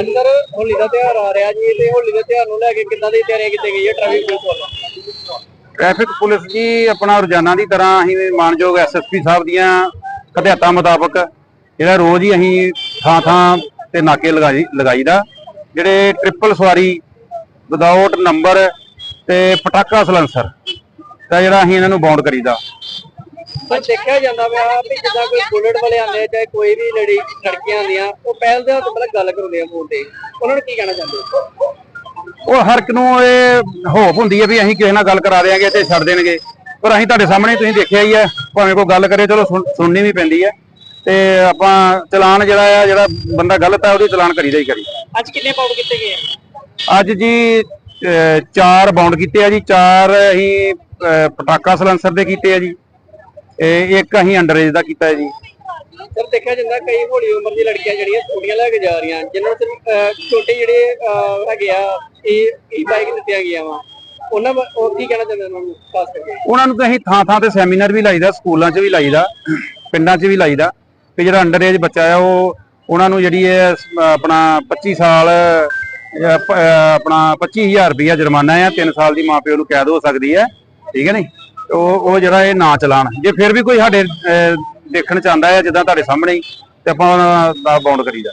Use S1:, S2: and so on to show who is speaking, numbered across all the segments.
S1: ਅੰਦਰ ਹੋਲੀ ਦਾ ਤਿਉਹਾਰ ਆ ਰਿਹਾ ਜੀ ਤੇ ਹੋਲੀ ਦੇ ਤਿਉਹਾਰ ਨੂੰ ਲੈ ਕੇ ਕਿੱਦਾਂ ਦੀ ਤਿਆਰੀ ਕੀਤੀ ਗਈ ਹੈ ਟ੍ਰੈਫਿਕ ਪੁਲਿਸ ਵੱਲੋਂ?
S2: ਟ੍ਰੈਫਿਕ ਪੁਲਿਸ ਜੀ ਆਪਣਾ ਰੋਜ਼ਾਨਾ ਦੀ ਤਰ੍ਹਾਂ ਅਸੀਂ ਮਾਨਯੋਗ ਐਸਐਸਪੀ ਸਾਹਿਬ ਦੀਆਂ ਹਦਾਇਤਾਂ ਮੁਤਾਬਕ ਜਿਹੜਾ ਰੋਜ਼ ਹੀ ਅਸੀਂ ਥਾਂ ਥਾਂ ਤੇ ਨਾਕੇ ਲਗਾਈ ਲਗਾਈਦਾ, ਜਿਹੜੇ ਟ੍ਰਿਪਲ ਸਵਾਰੀ ਵਿਦਆਊਟ ਨੰਬਰ ਤੇ ਪਟਾਕਾ ਸਲੈਂਸਰ ਤਾਂ ਜਿਹੜਾ ਅਸੀਂ ਇਹਨਾਂ ਨੂੰ ਬਾਉਂਡ ਕਰੀਦਾ।
S1: ਪਰ ਦੇਖਿਆ ਜਾਂਦਾ ਪਿਆ ਵੀ ਜਿੱਦਾਂ ਕੋਈ ਬੁਲਟ ਵਾਲੇ ਆਉਂਦੇ ਆ, ਚਾਹੇ ਕੋਈ ਵੀ ਲੜੀ ਲੜਕੀਆਂ ਆਉਂਦੀਆਂ ਉਹ ਪਹਿਲ ਦੇ ਹੱਥ ਮਤਲਬ ਗੱਲ ਕਰਾਉਂਦੇ ਆ ਫੋਨ ਤੇ। ਉਹਨਾਂ ਨੂੰ ਕੀ ਕਹਿਣਾ ਚਾਹੁੰਦੇ ਹੋ?
S2: ਉਹ ਹਰ ਇੱਕ ਨੂੰ ਇਹ ਹੋਪ ਹੁੰਦੀ ਹੈ ਵੀ ਅਸੀਂ ਕਿਸੇ ਨਾਲ ਗੱਲ ਕਰਾ ਦੇਾਂਗੇ ਤੇ ਛੱਡ ਦੇਣਗੇ। ਪਰ ਅਸੀਂ ਤੁਹਾਡੇ ਸਾਹਮਣੇ ਤੁਸੀਂ ਦੇਖਿਆ ਹੀ ਹੈ ਭਾਵੇਂ ਕੋਈ ਗੱਲ ਕਰੇ ਚਲੋ ਸੁਣ- ਸੁਣਨੀ ਵੀ ਪੈਂਦੀ ਹੈ ਤੇ ਆਪਾਂ ਚਲਾਨ ਜਿਹੜਾ ਆ ਜਿਹੜਾ ਬੰਦਾ ਗਲਤ ਹੈ ਉਹਦੀ ਚਲਾਨ ਕਰੀਦਾ ਹੀ ਕਰੀ।
S1: ਅੱਜ ਕਿੰਨੇ ਪਾਉਡ ਕੀਤੇ ਗਏ ਆ?
S2: ਅੱਜ ਜੀ ਅਹ, ਚਾਰ ਬਾਉਂਡ ਕੀਤੇ ਆ ਜੀ। ਚਾਰ ਅਸੀਂ ਅਹ, ਪਟਾਕਾ ਸਲੈਂਸਰ ਦੇ ਕੀਤੇ ਆ ਜੀ। ਇਹ ਇੱਕ ਅਸੀਂ ਅੰਡਰੇਜ ਦਾ ਕੀਤਾ ਹੈ ਜੀ।
S1: ਸਰ ਦੇਖਿਆ ਜਾਂਦਾ ਕਈ ਹੌਲੀ ਉਮਰ ਦੀ ਲੜਕੀਆਂ ਜਿਹੜੀਆਂ ਸਕੂਟੀਆਂ ਲੈ ਕੇ ਜਾ ਰਹੀਆਂ ਜਿਨ੍ਹਾਂ ਨੂੰ ਸਿਰਫ, ਛੋਟੇ ਜਿਹੜੇ ਹੈਗੇ ਆ ਇਹ ਈ ਬਾਈਕ ਦਿੱਤੀਆਂ ਗਈਆਂ ਵਾ। ਉਹਨਾਂ ਉਹ ਕੀ ਕਹਿਣਾ ਚਾਹੁੰਦੇ ਉਹਨਾਂ ਨੂੰ ਖਾਸ ਕਰਕੇ?
S2: ਉਹਨਾਂ ਨੂੰ ਤਾਂ ਅਸੀਂ ਥਾਂ ਥਾਂ ਤੇ ਸੈਮੀਨਾਰ ਵੀ ਲਾਈਦਾ ਸਕੂਲਾਂ 'ਚ ਵੀ ਲਾਈਦਾ ਪਿੰਡਾਂ 'ਚ ਵੀ ਲਾਈਦਾ। ਕਿ ਜਿਹੜਾ ਅੰਡਰੇਜ ਬੱਚਾ ਆ ਉਹ ਉਹਨਾਂ ਨੂੰ ਜਿਹੜੀ ਹੈ ਸ- ਆਪਣਾ 25 ਸਾਲ ਆਪਣਾ 25000 ਰੁਪਇਆ ਜੁਰਮਾਨਾ ਆ 3 ਸਾਲ ਦੀ ਮਾਪਿਓ ਨੂੰ ਕੈਦ ਹੋ ਸਕਦੀ ਹੈ। ਠੀਕ ਹੈ ਨਹੀਂ? ਉਹ ਉਹ ਜਿਹੜਾ ਇਹ ਨਾ ਚਲਾਣ। ਜੇ ਫਿਰ ਵੀ ਕੋਈ ਸਾਡੇ ਦੇਖਣ ਚ ਆਂਦਾ ਹੈ ਜਿੱਦਾਂ ਤੁਹਾਡੇ ਸਾਹਮਣੇ ਤੇ ਆਪਾਂ ਉਹਨਾਂ ਦਾ ਬਾਉਂਡ ਕਰੀਦਾ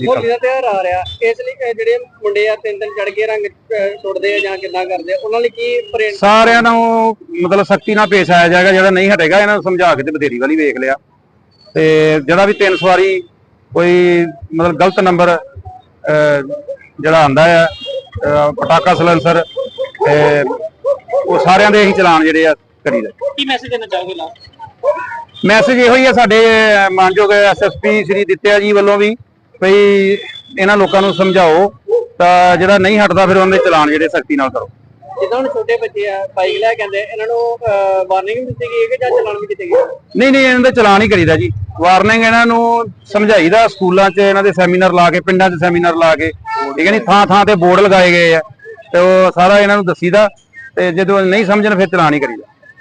S1: ਹੋਲੀ ਦਾ ਤਿਉਹਾਰ ਆ ਰਿਹਾ ਇਸ ਲਈ ਅਹ, ਜਿਹੜੇ ਮੁੰਡੇ ਆ ਤਿੰਨ ਦਿਨ ਚੜ ਕੇ ਰੰਗ ਅਹ, ਸੁੱਟਦੇ ਆ ਜਾਂ ਕਿੱਦਾਂ ਕਰਦੇ ਆ ਉਹਨਾਂ ਲਈ ਕੀ ਪ੍ਰੇਰ
S2: ਸਾਰਿਆਂ ਨੂੰ ਮਤਲਬ ਸਖਤੀ ਨਾਲ ਪੇਸ਼ ਆਇਆ ਜਾਏਗਾ ਜਿਹੜਾ ਨਹੀਂ ਹਟੇਗਾ ਇਹਨਾਂ ਨੂੰ ਸਮਝਾ ਕੇ ਤੇ ਬਥੇਰੀ ਵਾਲੀ ਵੇਖ ਲਿਆ। ਤੇ ਜਿਹੜਾ ਵੀ ਤਿੰਨ ਸਵਾਰੀ ਕੋਈ ਮਤਲਬ ਗਲਤ ਨੰਬਰ ਜਿਹੜਾ ਆਂਦਾ ਆ ਪਟਾਕਾ ਸਲੈਂਸਰ ਤੇ ਉਹ ਸਾਰਿਆਂ ਦੇ ਅਸੀਂ ਚਲਾਨ ਜਿਹੜੇ ਆ ਕਰੀਦਾ
S1: ਕੀ ਮੈਸੇਜ ਦੇਣਾ ਚਾਹੋਗੇ ਲਾਸਟ
S2: ਮੈਸੇਜ ਇਹੋ ਹੀ ਆ ਸਾਡੇ ਮਾਨਯੋਗ ਐਸਐਸਪੀ ਸ੍ਰੀ ਦਿੱਤਿਆ ਜੀ ਵੱਲੋਂ ਵੀ ਭਈ ਇਹਨਾਂ ਲੋਕਾਂ ਨੂੰ ਸਮਝਾਓ ਤਾਂ ਜਿਹੜਾ ਨਹੀਂ ਹਟਦਾ ਫਿਰ ਉਹਨਾਂ ਦੇ ਚਲਾਨ ਜਿਹੜੇ ਸਖਤੀ ਨਾਲ ਕਰੋ।
S1: ਜਿੱਦਾਂ ਹੁਣ ਛੋਟੇ ਬੱਚੇ ਆ ਬਾਈਕ ਲੈ ਕੇ ਇਹਨਾਂ ਨੂੰ ਵਾਰਨਿੰਗ ਦਿੱਤੀ ਗਈ ਹੈ ਕਿ ਜਾਂ ਚਲਾਨ ਵੀ ਕੀਤੇ ਗਏ?
S2: ਨਹੀਂ ਨਹੀਂ ਇਹਨਾਂ ਦੇ ਚਲਾਨ ਹੀ ਕਰੀਦਾ ਜੀ। ਵਾਰਨਿੰਗ ਇਹਨਾਂ ਨੂੰ ਸਮਝਾਈਦਾ ਸਕੂਲਾਂ 'ਚ ਇਹਨਾਂ ਦੇ ਸੈਮੀਨਾਰ ਲਾ ਕੇ ਪਿੰਡਾਂ 'ਚ ਸੈਮੀਨਾਰ ਲਾ ਕੇ। ਠੀਕ ਹੈ ਨਹੀਂ ਥਾਂ ਥਾਂ ਤੇ ਬੋਰਡ ਲਗਾਏ ਗਏ ਆ ਤੇ ਉਹ ਸਾਰਾ ਇਹਨਾਂ ਨੂੰ ਦੱਸੀਦਾ ਤੇ ਜਦੋਂ ਨਹੀਂ ਸਮਝਣ ਫਿਰ ਚਲਾਨ ਹੀ ਕਰੀਦਾ।